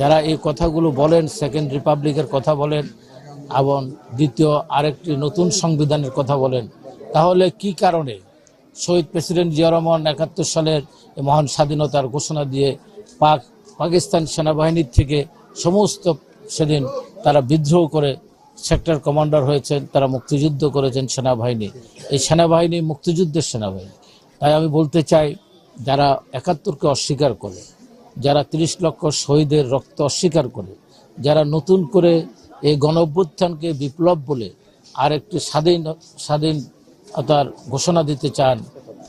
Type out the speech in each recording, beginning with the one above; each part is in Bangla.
যারা এই কথাগুলো বলেন সেকেন্ড রিপাবলিকের কথা বলেন, এবং দ্বিতীয় আরেকটি নতুন সংবিধানের কথা বলেন, তাহলে কি কারণে শহীদ প্রেসিডেন্ট জিয়া রহমান একাত্তর সালের মহান স্বাধীনতার ঘোষণা দিয়ে পাক, পাকিস্তান সেনাবাহিনীর থেকে সমস্ত সেদিন তারা বিদ্রোহ করে সেক্টর কমান্ডার হয়েছেন, তারা মুক্তিযুদ্ধ করেছেন সেনাবাহিনী। এই সেনাবাহিনী মুক্তিযুদ্ধের সেনাবাহিনী। তাই আমি বলতে চাই, যারা একাত্তরকে অস্বীকার করে যারা তিরিশ লক্ষ শহীদের রক্ত অস্বীকার করে, যারা নতুন করে এই গণ অভ্যুত্থানকে বিপ্লব বলে আর একটি স্বাধীন, স্বাধীনতার ঘোষণা দিতে চান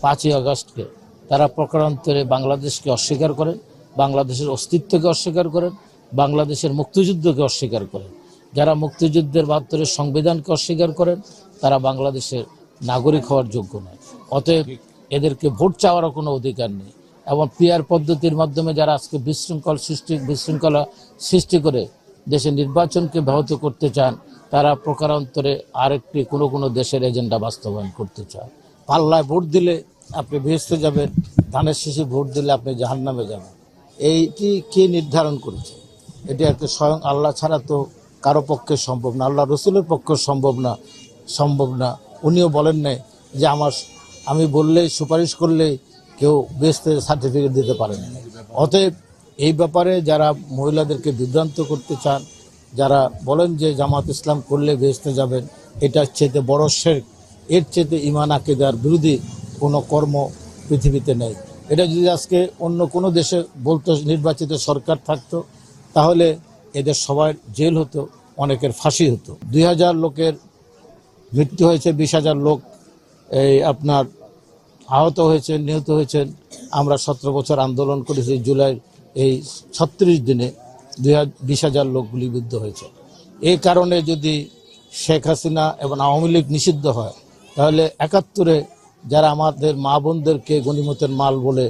পাঁচই আগস্টকে, তারা প্রকারান্তরে বাংলাদেশকে অস্বীকার করেন বাংলাদেশের অস্তিত্বকে অস্বীকার করেন, বাংলাদেশের মুক্তিযুদ্ধকে অস্বীকার করেন। যারা মুক্তিযুদ্ধের বাহাত্তরে সংবিধানকে অস্বীকার করেন, তারা বাংলাদেশের নাগরিক হওয়ার যোগ্য নয়। অতএব এদেরকে ভোট চাওয়ারও কোনো অধিকার নেই। এবং পিয়ার পদ্ধতির মাধ্যমে যারা আজকে বিশৃঙ্খল সৃষ্টি, বিশৃঙ্খলা সৃষ্টি করে দেশের নির্বাচনকে ব্যাহত করতে চান, তারা প্রকারান্তরে আরেকটি কোনো কোনো দেশের এজেন্ডা বাস্তবায়ন করতে চান পাল্লায় ভোট দিলে আপনি ভেস্তে যাবেন, ধানের শীষে ভোট দিলে আপনি জাহান নামে যাবেন। এইটি কে নির্ধারণ করেছে? এটি একটা স্বয়ং আল্লাহ ছাড়া তো কারও পক্ষে সম্ভব না, আল্লাহ রসুলের পক্ষে সম্ভব না সম্ভব না। উনিও বলেন নাই যে আমার, আমি বললেই, সুপারিশ করলেই কেউ বেসতে সার্টিফিকেট দিতে পারেন। অতএব এই ব্যাপারে যারা মহিলাদেরকে বিভ্রান্ত করতে চান, যারা বলেন যে জামাত ইসলাম করলে বেসতে যাবেন এটার চেয়ে বড় শেখ এর চেয়ে ইমান আকিদার বিরোধী কোনো কর্ম পৃথিবীতে নেই। এটা যদি আজকে অন্য কোনো দেশে বলতো নির্বাচিত সরকার থাকতো, তাহলে এদের সবার জেল হতো, অনেকের ফাঁসি হতো। দুই হাজার লোকের মৃত্যু হয়েছে, বিশ হাজার লোক, এই আপনার আহত হয়েছেন, নিহত হয়েছেন। আমরা সতেরো বছর আন্দোলন করেছি জুলাই, এই ছত্রিশ দিনে দুই বিশ হাজার লোক গুলিবিদ্ধ হয়েছে। এই কারণে যদি শেখ হাসিনা এবং আওয়ামী লীগ নিষিদ্ধ হয়, তাহলে একাত্তরে যারা আমাদের মা বোনদেরকে গণিমতের মাল বলে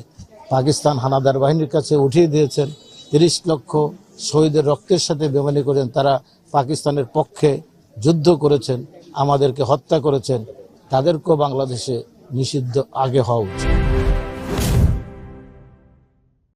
পাকিস্তান হানাদার বাহিনীর কাছে উঠিয়ে দিয়েছেন, তিরিশ লক্ষ শহীদের রক্তের সাথে বেমানি করেন তারা পাকিস্তানের পক্ষে যুদ্ধ করেছেন, আমাদেরকে হত্যা করেছেন, তাদেরকেও বাংলাদেশে নিষিদ্ধ আগে হওয়া উচিত।